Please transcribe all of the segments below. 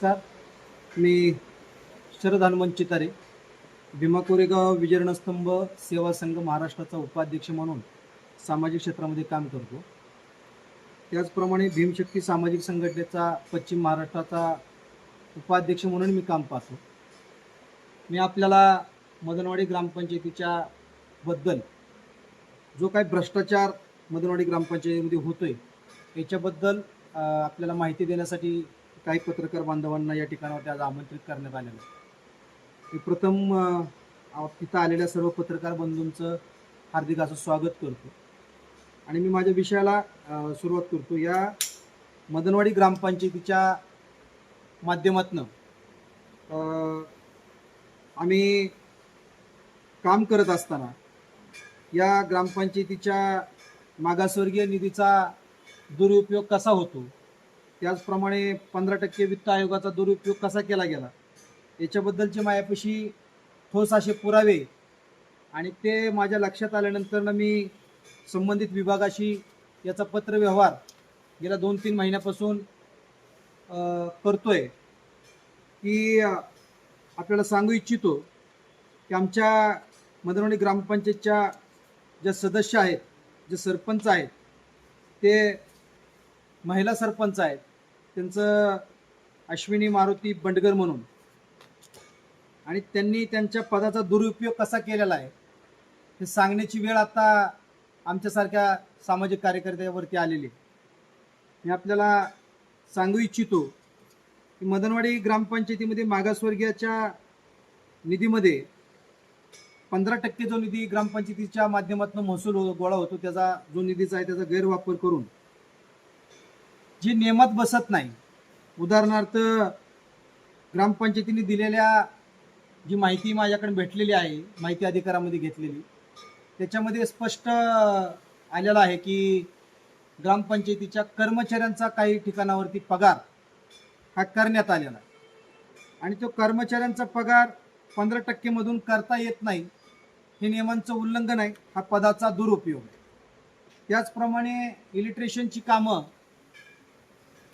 नमस्कार. मी शरद हनुमंत चितारे भीमा कोरेगाव विजरणस्तंभ सेवा संघ महाराष्ट्राचा उपाध्यक्ष म्हणून सामाजिक क्षेत्रामध्ये काम करतो. त्याचप्रमाणे भीमशक्ती सामाजिक संघटनेचा पश्चिम महाराष्ट्राचा उपाध्यक्ष म्हणून मी काम पाहतो. मी आपल्याला मदनवाडी ग्रामपंचायतीच्या बद्दल जो काही भ्रष्टाचार मदनवाडी ग्रामपंचायतीमध्ये होतोय याच्याबद्दल आपल्याला माहिती देण्यासाठी काही पत्रकार बांधवांना या ठिकाणावरती आज आमंत्रित करण्यात आलेलं आहे. मी प्रथम तिथं आलेल्या सर्व पत्रकार बंधूंचं हार्दिक असं स्वागत करतो. आणि मी माझ्या विषयाला सुरुवात करतो. या मदनवाडी ग्रामपंचायतीच्या माध्यमातनं आम्ही काम करत असताना या ग्रामपंचायतीच्या मागासवर्गीय निधीचा दुरुपयोग कसा होतो? त्याचप्रमाणे पंधरा टक्के वित्त आयोगाचा दुरुपयोग कसा केला गेला? याच्याबद्दलचे माझ्यापाशी ठोस असे पुरावे आणि ते माझ्या लक्षात आल्यानंतर मी संबंधित विभागाशी याचा पत्रव्यवहार गेल्या दोन तीन महिन्यापासून करतो करतोय. की आपल्याला सांगू इच्छितो की आमच्या मदनवणी ग्रामपंचायतच्या ज्या सदस्य आहेत जे सरपंच आहेत ते महिला सरपंच आहेत. त्यांचं अश्विनी मारुती बंडगर म्हणून आणि त्यांनी त्यांच्या पदाचा दुरुपयोग कसा केलेला आहे हे सांगण्याची वेळ आता आमच्यासारख्या सामाजिक कार्यकर्त्यावरती आलेली आहे. मी आपल्याला सांगू इच्छितो की मदनवाडी ग्रामपंचायतीमध्ये मागासवर्गीयाच्या निधीमध्ये पंधरा टक्के जो निधी ग्रामपंचायतीच्या माध्यमातून महसूल हो- गोळा होतो त्याचा जो निधीचा आहे त्याचा गैरवापर करून जी नियमात बसत नाही. उदाहरणार्थ ग्रामपंचायतीने दिलेल्या जी माहिती माझ्याकडे भेटलेली आहे माहिती अधिकारामध्ये घेतलेली त्याच्यामध्ये स्पष्ट आलेलं आहे की ग्रामपंचायतीच्या कर्मचाऱ्यांचा काही ठिकाणावरती पगार हा करण्यात आलेला आहे. आणि तो कर्मचाऱ्यांचा पगार पंधरा टक्केमधून करता येत नाही हे नियमांचं उल्लंघन आहे हा पदाचा दुरुपयोग आहे. त्याचप्रमाणे इलेक्ट्रिशियनची कामं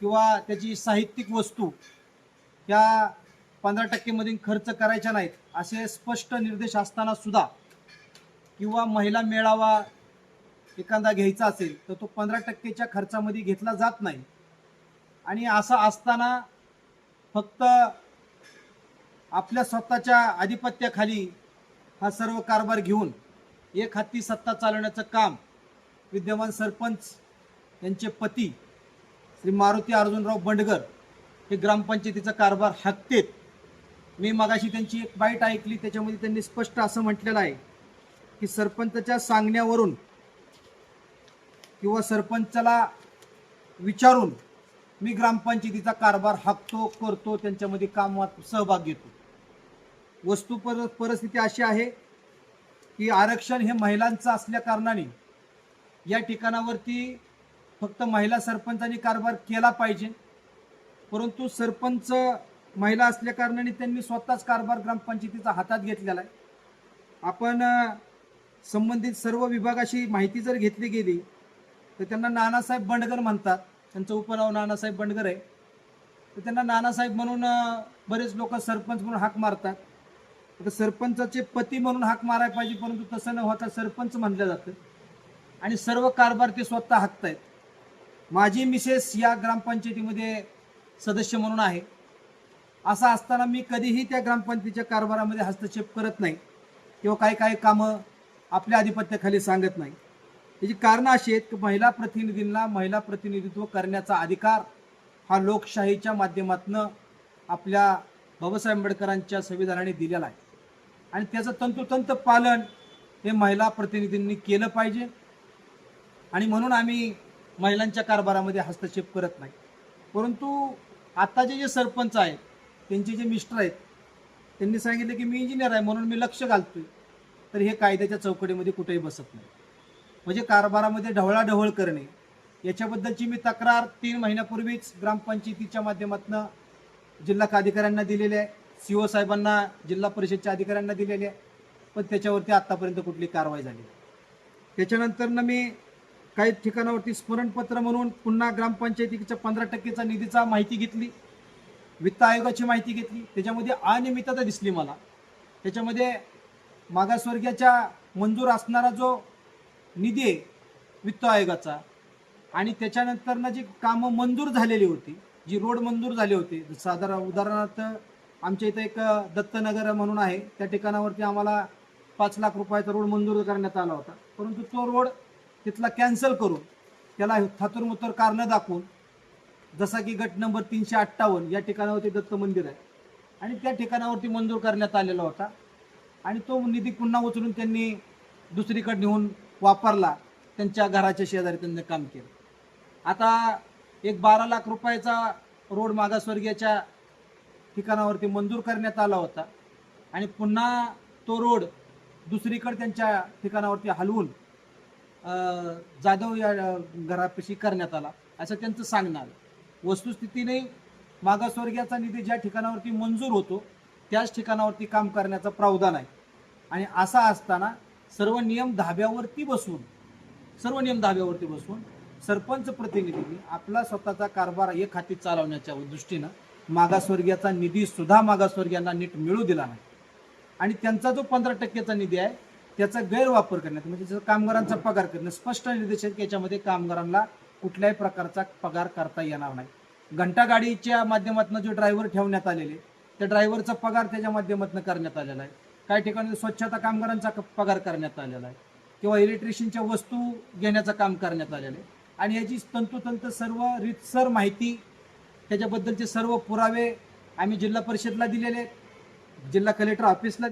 किंवा त्याची साहित्यिक वस्तू ह्या पंधरा टक्केमधून खर्च करायच्या नाहीत असे स्पष्ट निर्देश असताना सुद्धा किंवा महिला मेळावा एखादा घ्यायचा असेल तर तो पंधरा टक्केच्या खर्चामध्ये घेतला जात नाही. आणि असं असताना फक्त आपल्या स्वतःच्या आधिपत्याखाली हा सर्व कारभार घेऊन एक हत्ती सत्ता चालवण्याचं काम विद्यमान सरपंच यांचे पती श्री मारुती अर्जुनराव बंडगर हे ग्रामपंचायतीचा कारभार हाकतेत मी मगाशी त्यांची एक बाईट ऐकली त्याच्यामध्ये त्यांनी स्पष्ट असं म्हटलेलं आहे की सरपंचाच्या सांगण्यावरून किंवा सरपंचाला विचारून मी ग्रामपंचायतीचा कारभार हाकतो करतो त्यांच्यामध्ये कामात सहभाग घेतो. वस्तू पर परिस्थिती अशी आहे की आरक्षण हे महिलांचं असल्या कारणाने या ठिकाणावरती फक्त महिला सरपंचांनी कारभार केला पाहिजे. परंतु सरपंच महिला असल्या कारणाने त्यांनी स्वतःच कारभार ग्रामपंचायतीचा हातात घेतलेला आहे. आपण संबंधित सर्व विभागाशी माहिती जर घेतली गेली तर त्यांना नानासाहेब बंडगर म्हणतात. त्यांचं उपनाव नानासाहेब बंडगर आहे. तर त्यांना नानासाहेब म्हणून बरेच लोक सरपंच म्हणून हाक मारतात. आता सरपंचाचे पती म्हणून हाक मारायला पाहिजे परंतु तसं न होता सरपंच म्हणलं जातं. आणि सर्व कारभार ते स्वतः हाकतायत. माझी मिसेस या ग्रामपंचायतीमध्ये सदस्य म्हणून आहे. असं असताना मी कधीही त्या ग्रामपंचायतीच्या कारभारामध्ये हस्तक्षेप करत नाही किंवा काही काही कामं आपल्या आधिपत्याखाली सांगत नाही. त्याची कारणं अशी आहेत की महिला प्रतिनिधींना महिला प्रतिनिधित्व करण्याचा अधिकार हा लोकशाहीच्या माध्यमातनं आपल्या बाबासाहेब आंबेडकरांच्या संविधानाने दिलेला आहे. आणि त्याचं तंतोतंत पालन हे महिला प्रतिनिधींनी केलं पाहिजे. आणि म्हणून आम्ही महिलांच्या कारभारामध्ये हस्तक्षेप करत नाही. परंतु आत्ताचे जे सरपंच आहेत त्यांचे जे मिस्टर आहेत त्यांनी सांगितलं की मी इंजिनियर आहे म्हणून मी लक्ष घालतोय. तर हे कायद्याच्या चौकटीमध्ये कुठेही बसत नाही. म्हणजे कारभारामध्ये ढवळाढवळ करणे याच्याबद्दलची मी तक्रार तीन महिन्यापूर्वीच ग्रामपंचायतीच्या माध्यमातून जिल्हा अधिकाऱ्यांना दिलेली आहे. सी ओ साहेबांना जिल्हा परिषदच्या अधिकाऱ्यांना दिलेली आहे. पण त्याच्यावरती आत्तापर्यंत कुठली कारवाई झाली त्याच्यानंतरनं मी काही ठिकाणावरती स्मरणपत्र म्हणून पुन्हा ग्रामपंचायतीच्या पंधरा टक्केचा निधीचा माहिती घेतली. वित्त आयोगाची माहिती घेतली. त्याच्यामध्ये अनियमितता दिसली मला. त्याच्यामध्ये मागासवर्गीयाच्या मंजूर असणारा जो निधी आहे वित्त आयोगाचा आणि त्याच्यानंतरनं जी कामं मंजूर झालेली होती जी रोड मंजूर झाली होती साधारण उदाहरणार्थ आमच्या इथं एक दत्तनगर म्हणून आहे. त्या ठिकाणावरती आम्हाला पाच लाख रुपयाचा रोड मंजूर करण्यात आला होता. परंतु तो रोड तिथला कॅन्सल करून त्याला थातुरमुतर कारणं दाखवून जसा की गट नंबर तीनशे अठ्ठावन्न या ठिकाणावरती दत्त मंदिर आहे. आणि त्या ठिकाणावरती मंजूर करण्यात आलेला होता. आणि तो निधी पुन्हा उचलून त्यांनी दुसरीकडे नेऊन वापरला. त्यांच्या घराच्या शेजारी त्यांनी काम केलं. आता एक बारा लाख रुपयाचा रोड मागासवर्गीयाच्या ठिकाणावरती मंजूर करण्यात आला होता. आणि पुन्हा तो रोड दुसरीकडे त्यांच्या ठिकाणावरती हलवून जाधव या घरापाशी करण्यात आला असं त्यांचं सांगणं आलं. वस्तुस्थितीने मागासवर्गीयाचा निधी ज्या ठिकाणावरती मंजूर होतो त्याच ठिकाणावरती काम करण्याचा प्रावधान आहे. आणि असा असताना सर्व नियम धाब्यावरती बसून सर्व नियम धाब्यावरती बसवून सरपंच प्रतिनिधींनी आपला स्वतःचा कारभार एक हाती चालवण्याच्या दृष्टीनं मागासवर्गीयाचा निधी सुद्धा मागासवर्गीयांना नीट मिळू दिला नाही. आणि त्यांचा जो पंधरा टक्केचा निधी आहे त्याचा गैरवापर करण्यात म्हणजे जसं कामगारांचा पगार करणं स्पष्ट निर्देश आहेत की याच्यामध्ये कामगारांना कुठल्याही प्रकारचा पगार करता येणार नाही. घंटा गाडीच्या माध्यमातून जो ड्रायव्हर ठेवण्यात आलेले त्या ड्रायव्हरचा पगार त्याच्या माध्यमातून करण्यात आलेला आहे. काही ठिकाणी स्वच्छता कामगारांचा पगार करण्यात आलेला आहे किंवा इलेक्ट्रिशियनच्या वस्तू घेण्याचं काम करण्यात आलेलं आहे. आणि याची तंतोतंत सर्व रितसर माहिती त्याच्याबद्दलचे सर्व पुरावे आम्ही जिल्हा परिषदला दिलेले आहेत जिल्हा कलेक्टर ऑफिसला